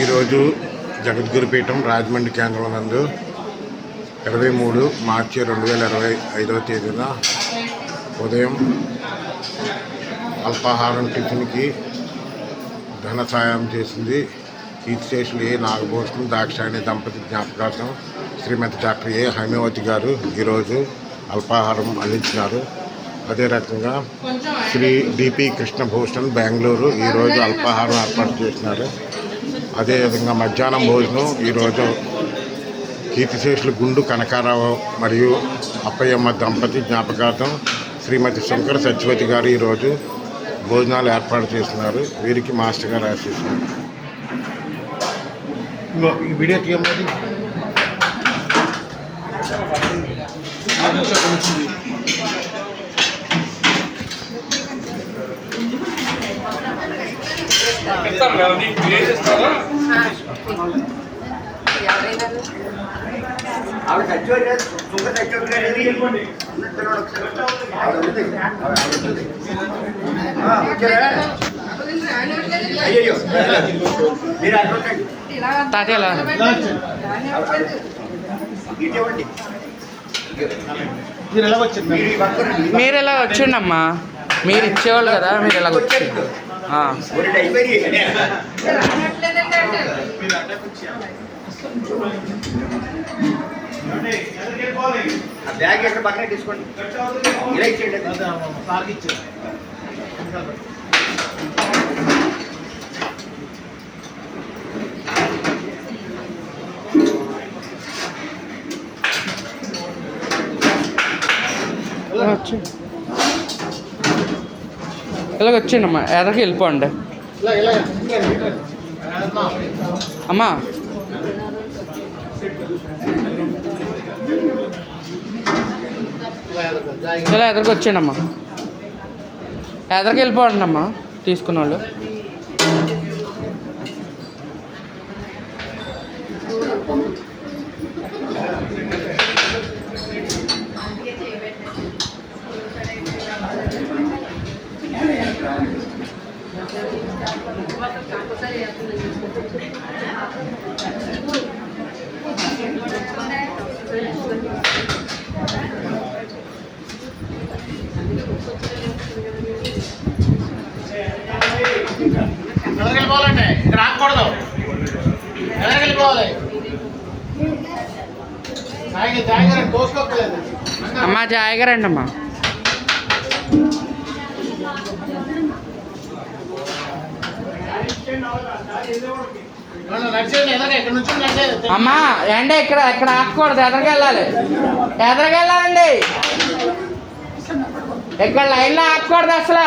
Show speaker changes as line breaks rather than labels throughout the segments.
ఈరోజు జగద్గురుపీఠం రాజమండ్రి కేంద్రం నందు ఇరవై మూడు మార్చి రెండు వేల ఇరవై ఐదవ తేదీన ఉదయం అల్పాహారం టిఫిన్కి ధన సాయం చేసింది. కీర్తిశేషులు ఏ నాగభూషణం దాక్షాయణి దంపతి జ్ఞాపకార్థం శ్రీమతి డాక్టర్ ఏ హైమవతి గారు ఈరోజు అల్పాహారం అందించినారు. అదే రకంగా శ్రీ డిపి కృష్ణభూషణ్ బెంగళూరు ఈరోజు అల్పాహారం ఏర్పాటు చేసినారు. అదేవిధంగా మధ్యాహ్నం భోజనం ఈరోజు కీర్తిశేషులు గుండు కనకారావు మరియు అప్పయ్యమ్మ దంపతి జ్ఞాపకార్థం శ్రీమతి శంకర సత్యవతి గారు ఈరోజు భోజనాలు ఏర్పాటు చేస్తున్నారు. వీరికి మాస్టర్ గారు ఆశిస్తున్నారు ఈ వీడియో
ఆవిడ చచ్చిపోయి సుఖ చచ్చిపోయి అయ్యో మీరు ఇటువంటి
ఎలా
మీరు
వచ్చిండమ్మా? మీరు ఇచ్చేవాళ్ళు కదా మీరు ఎలా వచ్చిండు ఆ.
ఒకటి అయిపోయి ఆ బ్యాగ్ ఎక్కడ పక్కన తీసుకోండి. ఇలా ఇచ్చేయండి.
వచ్చి ఇలాగ వచ్చిండమ్మా ఎర్రకి వెళ్ళిపోండి. అమ్మా. ఇలా ఎదరికి వచ్చేయండమ్మా ఎదరికి వెళ్ళిపోండి అమ్మా తీసుకున్న వాళ్ళు
వెళ్ళిపోవాలండి ఇక్కడ ఆగకూడదు. వెళ్ళిపోవాలి
అమ్మా జాయిగా రండి. అమ్మా అమ్మా ఏండి ఇక్కడ ఇక్కడ ఆగకూడదు ఎదరికి వెళ్ళాలి. ఎదరికి వెళ్ళాలండి. ఇక్కడ లైన్లో ఆగకూడదు అసలు.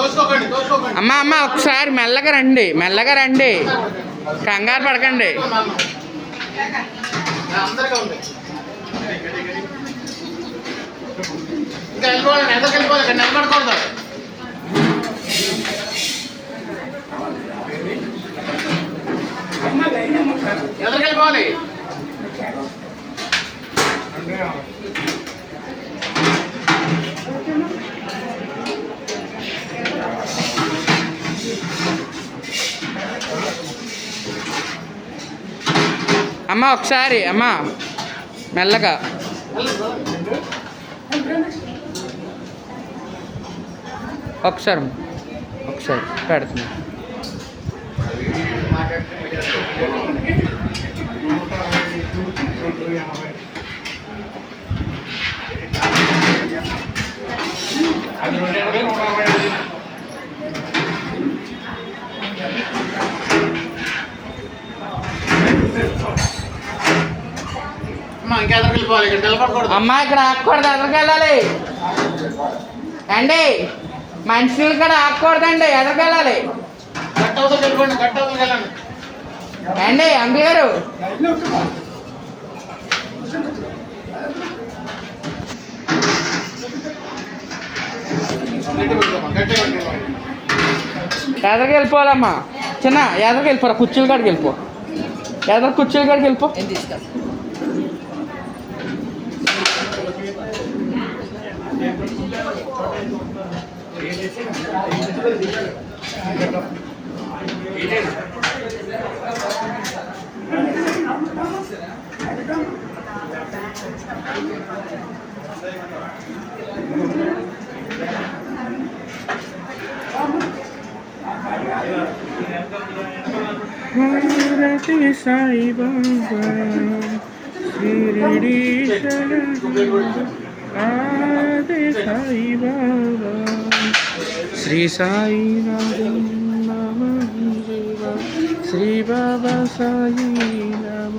అమ్మ
అమ్మా అమ్మ ఒకసారి మెల్లగా రండి మెల్లగా రండి. కంగారు పడకండి.
అందరికీ ఉంది ఇంకా వెళ్ళిపోవాలండి ఎదరికి వెళ్ళిపోవాలి ఇక్కడ నిలబడకూడదు ఎదరికి వెళ్ళిపోవాలి
అమ్మ ఒకసారి అమ్మ. మెల్లగా. ఒకసారి ఒకసారి పెడుతున్నా.
అమ్మ ఎదరికి ఇక్కడ
అమ్మా ఇక్కడ ఆకూడదు ఎదరికి వెళ్ళాలి? అండి మంచినీళ్ళు కూడా ఆకూడదండి
అవుతుంది వెళ్ళండి.
అండి అంకుల్ గారు. ఎదరికి వెళ్ళిపోవాలమ్మా. చిన్న ఎదరికి వెళ్ళిపోరా కుర్చీల కాడికి వెళ్ళిపో. ఎదరు కుర్చీల కాడికి వెళ్ళిపో. సాయి బాబా हज़रत साई बाबा शिरडी आदे साई बाबा श्री साई नाम श्री बाबा साई
नम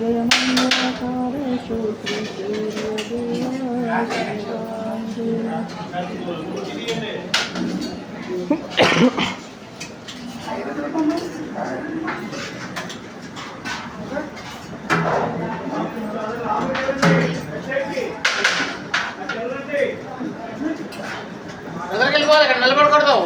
जय मंगलाकारेशु श्री सूर्यदेवाय నిలబడకూడదు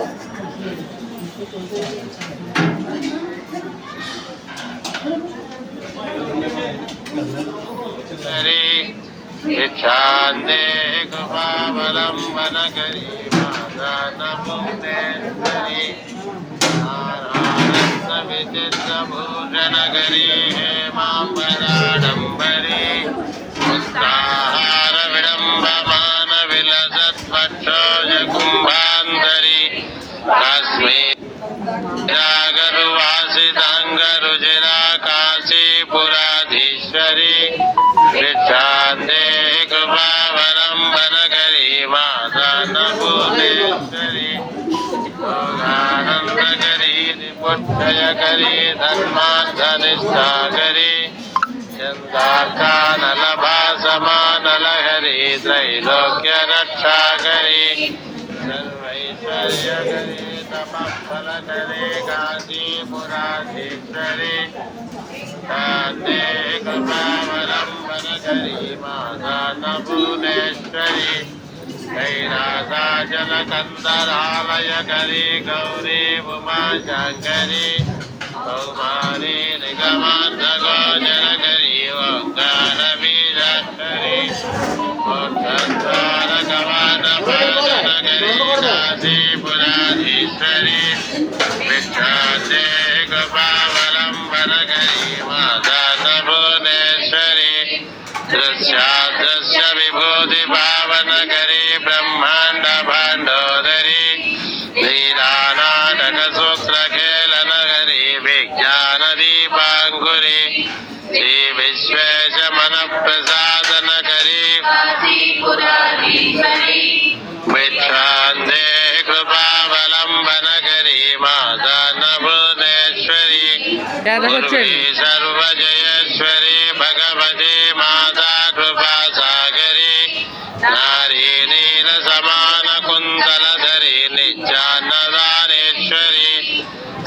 సరే శాంతే కృపావలంబన కరీ మాదానముందేశ్వరి నారాయణ విచిత్రభూషణ కరీ హేమాంబరాడంబరి ముస్తాహార విడంబమాన విలసత్పక్షోజ కుంభాంధరి निपुष्टयकरी धर्मार्थनिष्ठाकरी चन्दार्थानलभासमानलहरी त्रैलोक्यरक्षाकरी सर्वैश्वर्यकरी तपः फलकरे काशीपुराधीश्वरी कान्ते कृपावलम्बनकरी माता नभुवनेश्वरी कैलासाचलकन्दरालयकरी गौरी उमाशङ्करी कौमारी निगमान्तगोचरकरी ओङ्कारबीजाक्षरी मोक्षद्वारकवाटपाटनकरी काशीपुराधीश्वरी विख्याते कृपावलम्बनकरी సర్వజయేశ్వరి భగవతి మాతా కృపా సాగరి. నారీ నీల సమాన కుందలధరి నిత్యాన్నదానేశ్వరి.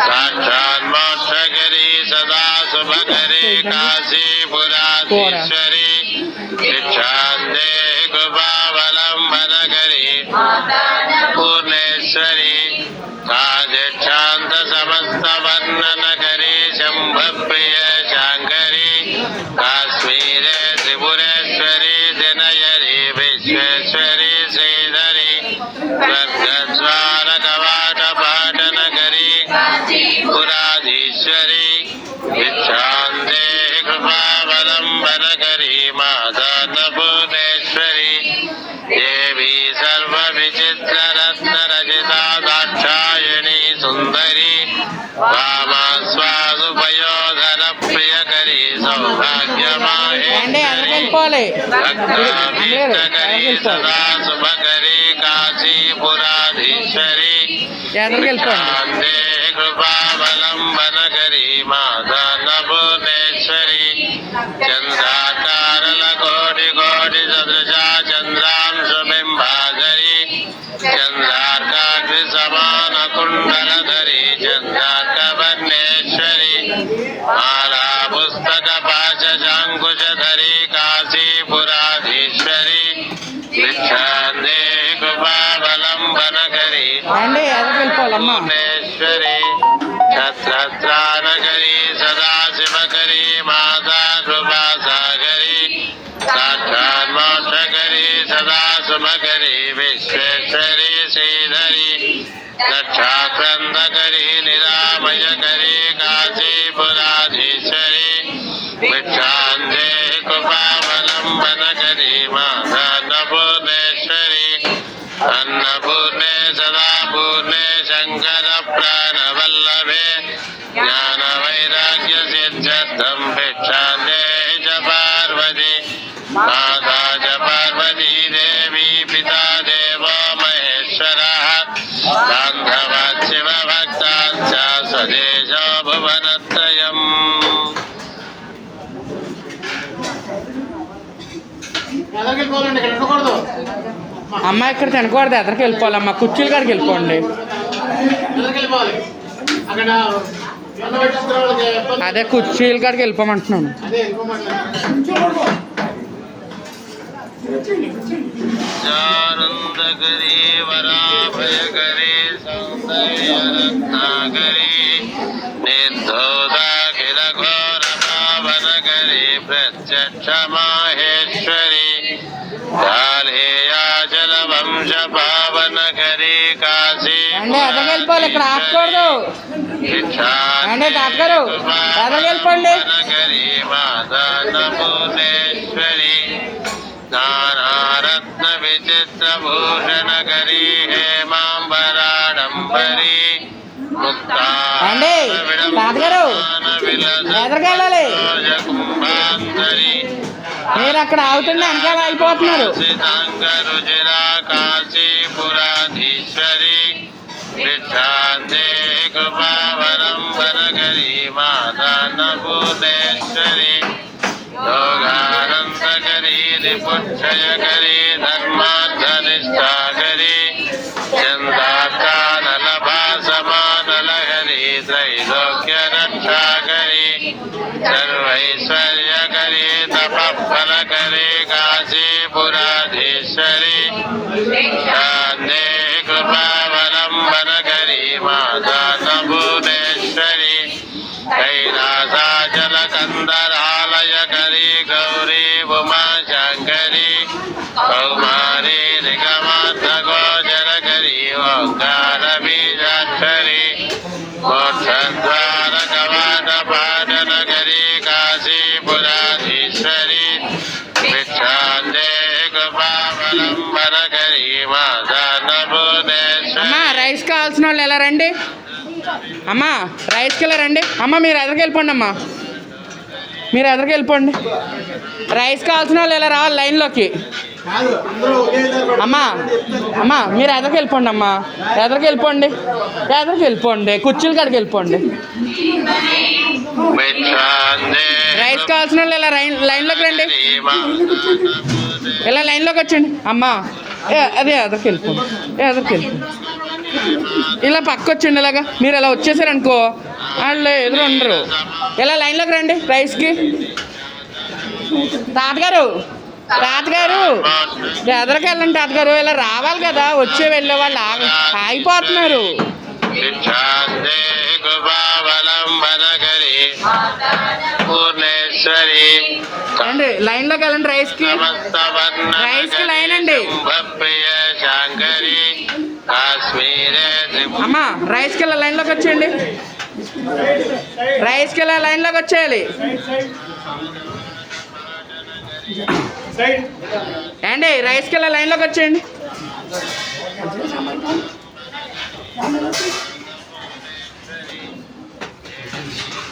సాక్షాన్ మోక్షగరి సదా శుభగరి కాశీపురాధీశ్వరి శిక్షాందే కృపావలంబనగరి त्रिपुरेश्वरी जनय ಸದಾ ಸುಭಕರಿ ಕಾಶೀಪುರಾಧೀಶ್ವರಿ ೇ ಕೃಪಾವಲಂಬನ ಕರಿ
ಮಾಧನಭುವನೇಶ್ವರಿ ಚಂದ್ರ వెళ్ళిపోవాలమ్మా.
భువనేశ్వరి సదాశివకరి మాతా చ పార్వతీ దేవీ పితా దేవో మహేశ్వర బాంధవ శివ భక్తాశ్చ స్వదేశో భువనత్రయం
ఎదరికి ఇక్కడ
అమ్మ ఇక్కడ తినకూడదు ఎదరికి వెళ్ళిపోవాలమ్మా కుర్చీల కాడికి వెళ్ళిపోండి.
ఎదరికి వెళ్ళిపోవాలి అక్కడ ఎండ పెట్టేస్తున్న వాళ్ళకి ఇబ్బంది.
అదే కుర్చీల కాడికి వెళ్ళిపోమంటున్నాను
అదే వెళ్ళిపోమంటారు
ఆనందకరీ వరాభయకరీ సౌందర్యరత్నాకరీ నిర్ధోదాఖిల ఘోర పావనకరీ ప్రత్యక్ష మాహేశ్వరి కాళేయాచల వంశ పావనకరీ కాశీ
అండి ఎదరికి వెళ్ళిపోవాలి ఇక్కడ ఆపకూడదు. అండి డాక్టర్ గారు ఎదరికి వెళ్ళిపోండి
నానారత్న హేమాంబరాడంబరి
అండి, తాతగారు, ఎదరికి వెళ్ళాలి. మీరు అక్కడ ఆగుతుంటే వెనకాల అయిపోతున్నారు
సితాంగరుచిరా కాశీపురాధీశ్వరి భిక్షాందే కృపావలంబనకరి మాతాన్నపూర్ణేశ్వరి యోగానందకరీ నిపుక్షయకరీ ధర్మార్థనిష్టాకరీ
వాళ్ళు ఎలా రండి? అమ్మా రైస్కి ఎలా రండి? అమ్మ మీరు ఎదరికి వెళ్ళిపోండి అమ్మా. మీరు ఎదరికి వెళ్ళిపోండి. రైస్ కావాల్సిన వాళ్ళు ఎలా రావాలి లైన్లోకి? అమ్మా అమ్మా మీరు ఎదరికి వెళ్ళిపోండి అమ్మా. ఎదరికి వెళ్ళిపోండి. ఎదరికి వెళ్ళిపోండి. కుర్చీల కాడికి వెళ్ళిపోండి. రైస్ కావాల్సిన వాళ్ళు ఇలా లైన్ లైన్లోకి రండి. ఇలా లైన్లోకి వచ్చండి అమ్మా అదే ఎదరికి వెళ్ళిపోండి. ఎదరికి వెళ్ళిపోండి. ఇలా పక్క వచ్చండి ఇలాగా మీరు ఇలా వచ్చేసారనుకో వాళ్ళు ఎదురు ఉండరు. ఇలా లైన్లోకి రండి రైస్కి తాతగారు తాతగారు ఎదరికి వెళ్ళండి తాతగారు ఇలా రావాలి కదా వచ్చే వెళ్ళే వాళ్ళు ఆగి ఆగిపోతున్నారు. రండి లైన్లోకి వెళ్ళండి రైస్కి.
సమస్తవర్ణ
రైస్కి లైన్ అండి. అమ్మా రైస్కి వెళ్ళా లైన్లోకి వచ్చేయండి. రైస్కి వెళ్ళా లైన్లోకి వచ్చేయాలి. ఏండి రైస్కి వెళ్ళా లైన్లోకి వచ్చేయండి.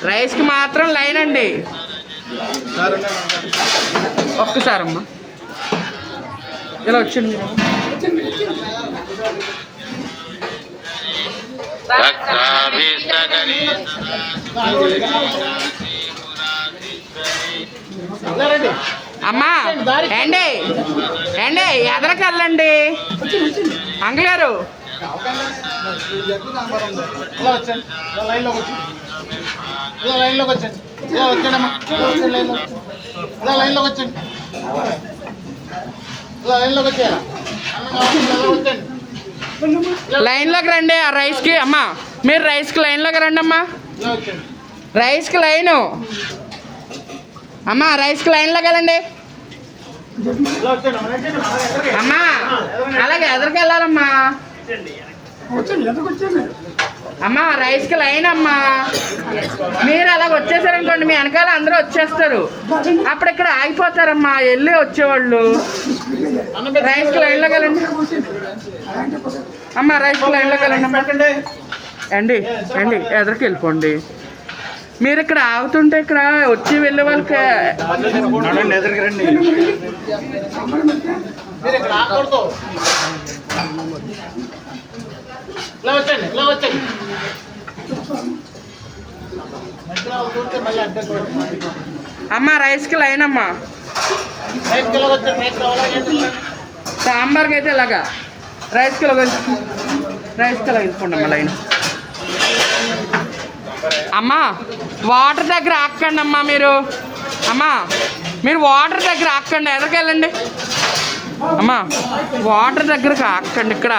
రైస్కి మాత్రం లైన్ అండి. ఒక్కసారమ్మా. ఇలా
వచ్చింది
అమ్మా ఏండి ఏండి ఎదరకెళ్ళండి అంగగారు అంకుల్ గారు.
వచ్చాను లైన్లోకి వచ్చాను ఇలా లైన్లోకి వచ్చాను వచ్చాడమ్మా ఇలా లైన్లోకి వచ్చండి ఇలా లైన్లోకి వచ్చారా వచ్చండి
లైన్లోకి రండి ఆ రైస్కి అమ్మా మీరు రైస్కి లైన్లోకి రండి అమ్మా రైస్కి లైను. అమ్మా రైస్కి లైన్లోకి వెళ్ళండి.
అమ్మా,
అలాగే ఎదరికి వెళ్ళాలమ్మా అమ్మా రైస్కి లైన్ అమ్మా. మీరు అలాగ వచ్చేసారనుకోండి మీ వెనకాల అందరూ వచ్చేస్తారు. అప్పుడు ఇక్కడ ఆగిపోతారమ్మా వెళ్ళి వచ్చేవాళ్ళు.
పెట్టి
రైస్కి లైన్లోకి వెళ్ళండి అమ్మా రైస్కి లైన్లోకి వెళ్ళండి అమ్మా.
పెట్టండి.
అండి అండి ఎదురుకి వెళ్ళిపోండి. మీరు ఇక్కడ ఆగుతుంటే ఇక్కడ వచ్చి వెళ్ళే వాళ్ళకి
ఎదురుకి రండి మీరు ఇక్కడ ఆకూడదు ఇలా వచ్చండి ఇలా వచ్చండి.
అమ్మ. రైస్కి లైన్ అమ్మా సాంబార్కి అయితే ఇలాగా రైస్కి ఇలాగ రైస్కి ఇలా వెళ్ళిపోండి అమ్మ లైన్ అమ్మా వాటర్ దగ్గర ఆక్కండి అమ్మా మీరు. అమ్మా మీరు వాటర్ దగ్గర ఆక్కండి ఎదరికి వెళ్ళండి? అమ్మా వాటర్ దగ్గరకు ఆక్కండి ఇక్కడ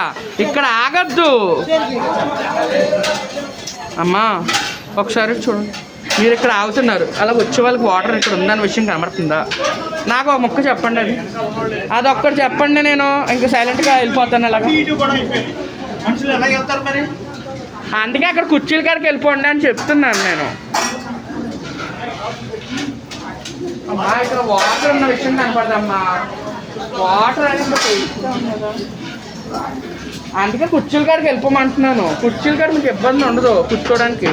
ఇక్కడ ఆగద్దు. అమ్మా ఒకసారి చూడండి మీరు ఇక్కడ ఆగుతున్నారు. అలా వచ్చే వాళ్ళకి వాటర్ ఇక్కడ ఉందన్న విషయం కనబడుతుందా? నాకు ఒక ముక్క చెప్పండి అది. అది ఒక్కటి చెప్పండి నేను. ఇంకా సైలెంట్గా వెళ్ళిపోతాను అలాగా. అందుకే అక్కడ కుర్చీల కాడికి వెళ్ళిపోండి అని చెప్తున్నాను నేను. ఇక్కడ వాటర్ ఉన్న విషయం కనపడదమ్మా. వాటర్ అనేది కదా. అందుకే కుర్చీల కాడికి వెళ్ళిపోమంటున్నాను. కుర్చీల కాడ మీకు ఇబ్బంది ఉండదు కూర్చోడానికి.